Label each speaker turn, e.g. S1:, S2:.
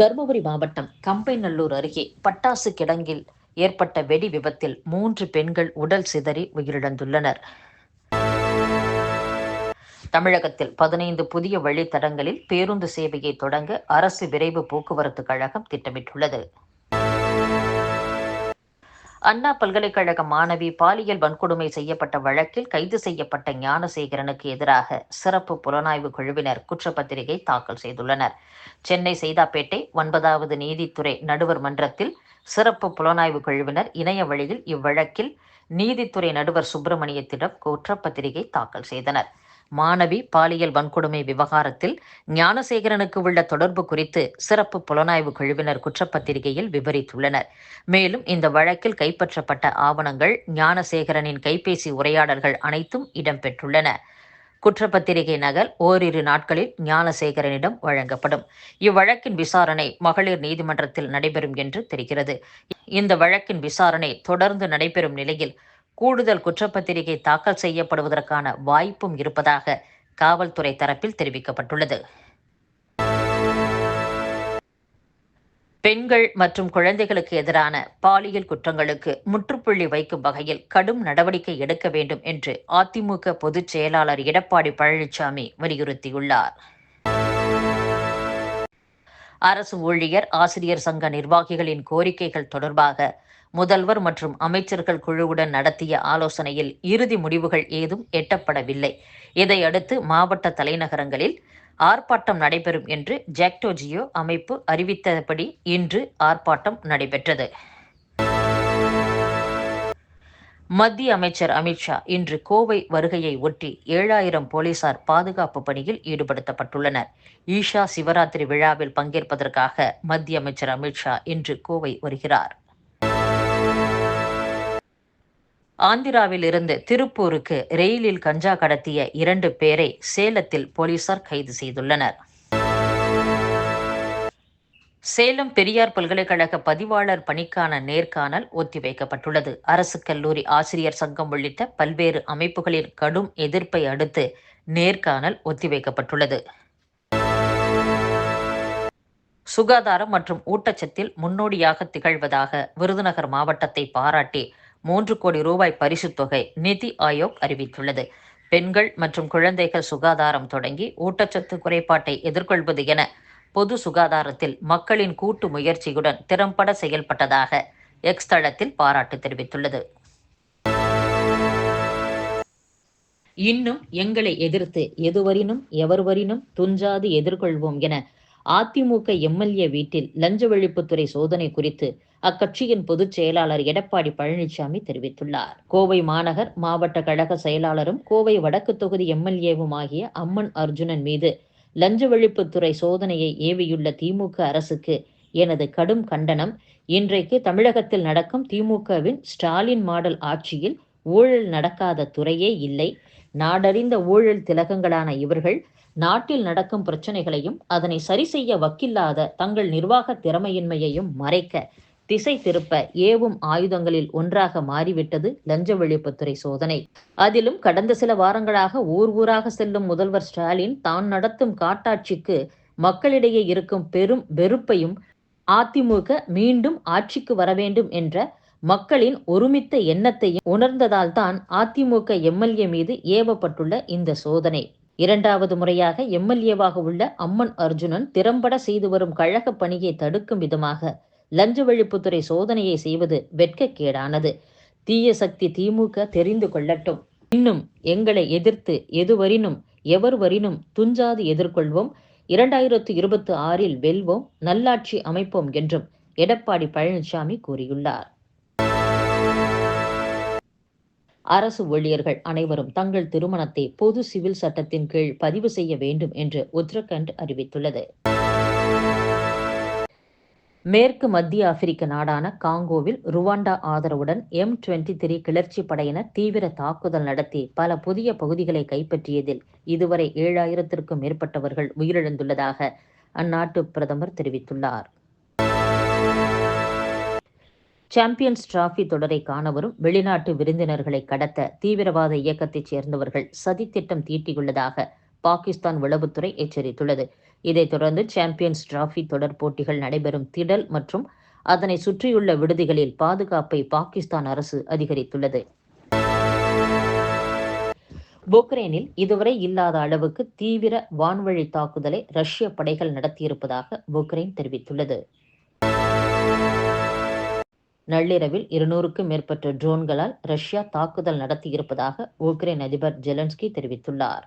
S1: தருமபுரி மாவட்டம் கம்பைநல்லூர் அருகே பட்டாசு கிடங்கில் ஏற்பட்ட வெடி விபத்தில் மூன்று பெண்கள் உடல் சிதறி உயிரிழந்துள்ளனர் தமிழகத்தில் பதினைந்து புதிய வழித்தடங்களில் பேருந்து சேவையை தொடங்க அரசு விரைவு போக்குவரத்து கழகம் திட்டமிட்டுள்ளது அண்ணா பல்கலைக்கழக மாணவி பாலியல் வன்கொடுமை செய்யப்பட்ட வழக்கில் கைது செய்யப்பட்ட ஞானசேகரனுக்கு எதிராக சிறப்பு புலனாய்வு குழுவினர் குற்றப்பத்திரிகை தாக்கல் செய்துள்ளனர் சென்னை செய்தாப்பேட்டை ஒன்பதாவது நீதித்துறை நடுவர் மன்றத்தில் சிறப்பு புலனாய்வு குழுவினர் இணைய வழியில் இவ்வழக்கில் நீதித்துறை நடுவர் சுப்பிரமணியத்திடம் குற்றப்பத்திரிகை தாக்கல் செய்தனர் மாணவி பாலியல் வன்கொடுமை விவகாரத்தில் ஞானசேகரனுக்கு உள்ள தொடர்பு குறித்து சிறப்பு புலனாய்வு குழுவினர் குற்றப்பத்திரிகையில் விவரித்துள்ளனர் மேலும் இந்த வழக்கில் கைப்பற்றப்பட்ட ஆவணங்கள் ஞானசேகரனின் கைபேசி உரையாடல்கள் அனைத்தும் இடம்பெற்றுள்ளன குற்றப்பத்திரிகை நகல் ஓரிரு நாட்களில் ஞானசேகரனிடம் வழங்கப்படும் இவ்வழக்கின் விசாரணை மகளிர் நீதிமன்றத்தில் நடைபெறும் என்று தெரிகிறது இந்த வழக்கின் விசாரணை தொடர்ந்து நடைபெறும் நிலையில் கூடுதல் குற்றப்பத்திரிகை தாக்கல் செய்யப்படுவதற்கான வாய்ப்பும் இருப்பதாக காவல்துறை தரப்பில் தெரிவிக்கப்பட்டுள்ளது பெண்கள் மற்றும் குழந்தைகளுக்கு எதிரான பாலியல் குற்றங்களுக்கு முற்றுப்புள்ளி வைக்கும் வகையில் கடும் நடவடிக்கை எடுக்க வேண்டும் என்று அதிமுக பொதுச் செயலாளர் எடப்பாடி பழனிசாமி வலியுறுத்தியுள்ளார் அரசு ஊழியர் ஆசிரியர் சங்க நிர்வாகிகளின் கோரிக்கைகள் தொடர்பாக முதல்வர் மற்றும் அமைச்சர்கள் குழுவுடன் நடத்திய ஆலோசனையில் இறுதி முடிவுகள் ஏதும் எட்டப்படவில்லை இதையடுத்து மாவட்ட தலைநகரங்களில் ஆர்ப்பாட்டம் நடைபெறும் என்று ஜாக்டோஜியோ அமைப்பு அறிவித்தபடி இன்று ஆர்ப்பாட்டம் நடைபெற்றது மத்திய அமைச்சர் அமித்ஷா இன்று கோவை வருகையை ஒட்டி ஏழாயிரம் போலீசார் பாதுகாப்பு பணியில் ஈடுபடுத்தப்பட்டுள்ளனர் ஈஷா சிவராத்திரி விழாவில் பங்கேற்பதற்காக மத்திய அமைச்சர் அமித்ஷா இன்று கோவை வருகிறார் ஆந்திராவில் இருந்து திருப்பூருக்கு ரெயிலில் கஞ்சா கடத்திய இரண்டு பேரை சேலத்தில் போலீசார் கைது செய்துள்ளனர் சேலம் பெரியார் பல்கலைக்கழக பதிவாளர் பணிக்கான நேர்காணல் ஒத்திவைக்கப்பட்டுள்ளது அரசு கல்லூரி ஆசிரியர் சங்கம் உள்ளிட்ட பல்வேறு அமைப்புகளின் கடும் எதிர்ப்பை அடுத்து நேர்காணல் ஒத்திவைக்கப்பட்டுள்ளது சுகாதாரம் மற்றும் ஊட்டச்சத்தில் முன்னோடியாக திகழ்வதாக விருதுநகர் மாவட்டத்தை பாராட்டி மூன்று கோடி ரூபாய் பரிசுத் தொகை நிதி ஆயோக் அறிவித்துள்ளது பெண்கள் மற்றும் குழந்தைகள் சுகாதாரம் தொடங்கி ஊட்டச்சத்து குறைபாட்டை எதிர்கொள்வது என பொது சுகாதாரத்தில் மக்களின் கூட்டு முயற்சியுடன் திறம்பட செயல்பட்டதாக எக்ஸ் தளத்தில் பாராட்டு தெரிவித்துள்ளது
S2: இன்னும் எங்களை எதிர்த்து எதுவரினும் எவர்வரினும் துஞ்சாது எதிர்கொள்வோம் என அதிமுக எம்எல்ஏ வீட்டில் லஞ்ச ஒழிப்புத்துறை சோதனை குறித்து அக்கட்சியின் பொதுச் செயலாளர் எடப்பாடி பழனிசாமி தெரிவித்துள்ளார் கோவை மாநகர் மாவட்ட கழக செயலாளரும் கோவை வடக்கு தொகுதி எம்எல்ஏவும் ஆகிய அம்மன் அர்ஜுனன் மீது லஞ்ச ஒழிப்புத்துறை சோதனையை ஏவியுள்ள திமுக அரசுக்கு எனது கடும் கண்டனம் இன்றைக்கு தமிழகத்தில் நடக்கும் திமுகவின் ஸ்டாலின் மாடல் ஆட்சியில் ஊழல் நடக்காத துறையே இல்லை நாடறிந்த ஊழல் திலகங்களான இவர்கள் நாட்டில் நடக்கும் பிரச்சனைகளையும் அதனை சரி செய்ய வக்கில்லாத தங்கள் நிர்வாக திறமையின்மையையும் மறைக்க திசை திருப்ப ஏவும் ஆயுதங்களில் ஒன்றாக மாறிவிட்டது லஞ்ச ஒழிப்புத்துறை சோதனை அதிலும் கடந்த சில வாரங்களாக ஊர் ஊராக செல்லும் முதல்வர் ஸ்டாலின் தான் நடத்தும் காட்டாட்சிக்கு மக்களிடையே இருக்கும் பெரும் வெறுப்பையும் அதிமுக மீண்டும் ஆட்சிக்கு வர வேண்டும் என்ற மக்களின் ஒருமித்த எண்ணத்தையும் உணர்ந்ததால் தான் அதிமுக எம்எல்ஏ மீது ஏவப்பட்டுள்ள இந்த சோதனை இரண்டாவது முறையாக எம்எல்ஏவாக உள்ள அம்மன் அர்ஜுனன் திறம்பட செய்து வரும் கழக பணியை தடுக்கும் விதமாக லஞ்ச ஒழிப்புத்துறை சோதனையை செய்வது வெட்கக்கேடானது தீய சக்தி திமுக தெரிந்து கொள்ளட்டும் இன்னும் எங்களை எதிர்த்து எதுவரினும் எவர் வரினும் துஞ்சாது எதிர்கொள்வோம் இரண்டாயிரத்து இருபத்தி ஆறில் வெல்வோம் நல்லாட்சி அமைப்போம் என்றும் எடப்பாடி பழனிசாமி கூறியுள்ளார் அரசு ஊழியர்கள் அனைவரும் தங்கள் திருமணத்தை பொது சிவில் சட்டத்தின் கீழ் பதிவு செய்ய வேண்டும் என்று உத்தரகண்ட் அறிவித்துள்ளது மேற்கு மத்திய ஆப்பிரிக்க நாடான காங்கோவில் ருவாண்டா ஆதரவுடன் எம் டுவெண்டி த்ரீ கிளர்ச்சி படையினர் தீவிர தாக்குதல் நடத்தி பல புதிய பகுதிகளை கைப்பற்றியதில் இதுவரை ஏழாயிரத்திற்கும் மேற்பட்டவர்கள் உயிரிழந்துள்ளதாக அந்நாட்டு பிரதமர் தெரிவித்துள்ளார் சாம்பியன்ஸ் டிராஃபி தொடரை காணவரும் வெளிநாட்டு விருந்தினர்களை கடத்த தீவிரவாத இயக்கத்தைச் சேர்ந்தவர்கள் சதித்திட்டம் தீட்டியுள்ளதாக பாகிஸ்தான் உளவுத்துறை எச்சரித்துள்ளது இதைத் தொடர்ந்து சாம்பியன்ஸ் டிராஃபி தொடர் போட்டிகள் நடைபெறும் திடல் மற்றும் அதனை சுற்றியுள்ள விடுதிகளில் பாதுகாப்பை பாகிஸ்தான் அரசு அதிகரித்துள்ளது பொக்ரேனில் இதுவரை இல்லாத அளவுக்கு தீவிர வான்வழி தாக்குதலை ரஷ்ய படைகள் நடத்தியிருப்பதாக பொக்ரைன் தெரிவித்துள்ளது நள்ளிரவில் இருநூறுக்கும் மேற்பட்ட ட்ரோன்களால் ரஷ்யா தாக்குதல் நடத்தியிருப்பதாக உக்ரைன் அதிபர் ஜெலன்ஸ்கி தெரிவித்துள்ளார்